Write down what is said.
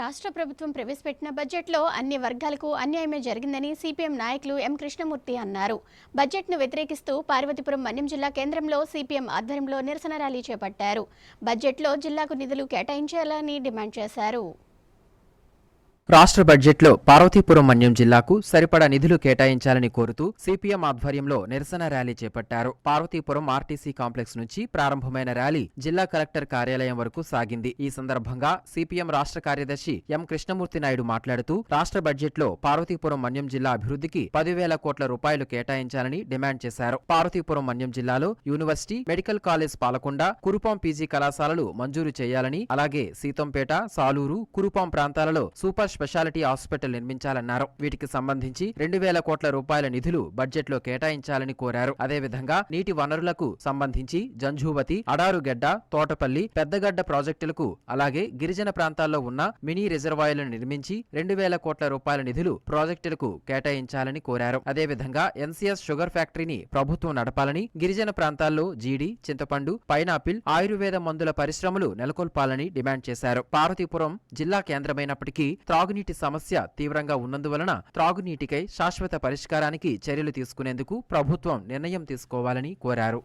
రాష్ట్ర ప్రభుత్వం ప్రవేశపెట్టిన బడ్జెట్లో అన్ని వర్గాలకు అన్యాయమే జరిగిందని సిపిఎం నాయకులు ఎం కృష్ణమూర్తి అన్నారు. బడ్జెట్ను వ్యతిరేకిస్తూ పార్వతీపురం మన్యం జిల్లా కేంద్రంలో సిపిఎం ఆధ్వర్యంలో నిరసన ర్యాలీ చేపట్టారు. బడ్జెట్లో జిల్లాకు నిధులు కేటాయించాలని డిమాండ్ చేశారు. రాష్ట్ర బడ్జెట్లో పార్వతీపురం మన్యం జిల్లాకు సరిపడా నిధులు కేటాయించాలని కోరుతూ సిపిఎం ఆధ్వర్యంలో నిరసన ర్యాలీ చేపట్టారు. పార్వతీపురం ఆర్టీసీ కాంప్లెక్స్ నుంచి ప్రారంభమైన ర్యాలీ జిల్లా కలెక్టర్ కార్యాలయం వరకు సాగింది. ఈ సందర్భంగా సిపిఎం రాష్ట్ర కార్యదర్శి ఎం. కృష్ణమూర్తి నాయుడు మాట్లాడుతూ రాష్ట్ర బడ్జెట్లో పార్వతీపురం మన్యం జిల్లా అభివృద్ధికి పదివేల కోట్ల రూపాయలు కేటాయించాలని డిమాండ్ చేశారు. పార్వతీపురం మన్యం జిల్లాలో university medical college Palakonda Kurupam PG కళాశాలలు మంజూరు చేయాలని అలాగే సీతంపేట సాలూరు కురుపాం ప్రాంతాలలో సూపర్ స్పెషాలిటీ హాస్పిటల్ నిర్మించాలన్నారు. వీటికి సంబంధించి రెండు వేల కోట్ల రూపాయల నిధులు బడ్జెట్లో కేటాయించాలని కోరారు. అదేవిధంగా నీటి వనరులకు సంబంధించి జంఝూవతి అడారుగడ్డ తోటపల్లి పెద్దగడ్డ ప్రాజెక్టులకు అలాగే గిరిజన ప్రాంతాల్లో ఉన్న మినీ రిజర్వాయర్లను నిర్మించి రెండు వేల కోట్ల రూపాయల నిధులు ప్రాజెక్టులకు కేటాయించాలని కోరారు. అదేవిధంగా ఎన్సీఎస్ షుగర్ ఫ్యాక్టరీని ప్రభుత్వం నడపాలని గిరిజన ప్రాంతాల్లో జీడి చింతపండు పైనాపిల్ ఆయుర్వేద మందుల పరిశ్రమలు నెలకొల్పాలని డిమాండ్ చేశారు. పార్వతీపురం జిల్లా కేంద్రమైనప్పటికీ త్రాగు త్రాగునీటి సమస్య తీవ్రంగా ఉన్నందువలన త్రాగునీటికై శాశ్వత పరిష్కారానికి చర్యలు తీసుకునేందుకు ప్రభుత్వం నిర్ణయం తీసుకోవాలని కోరారు.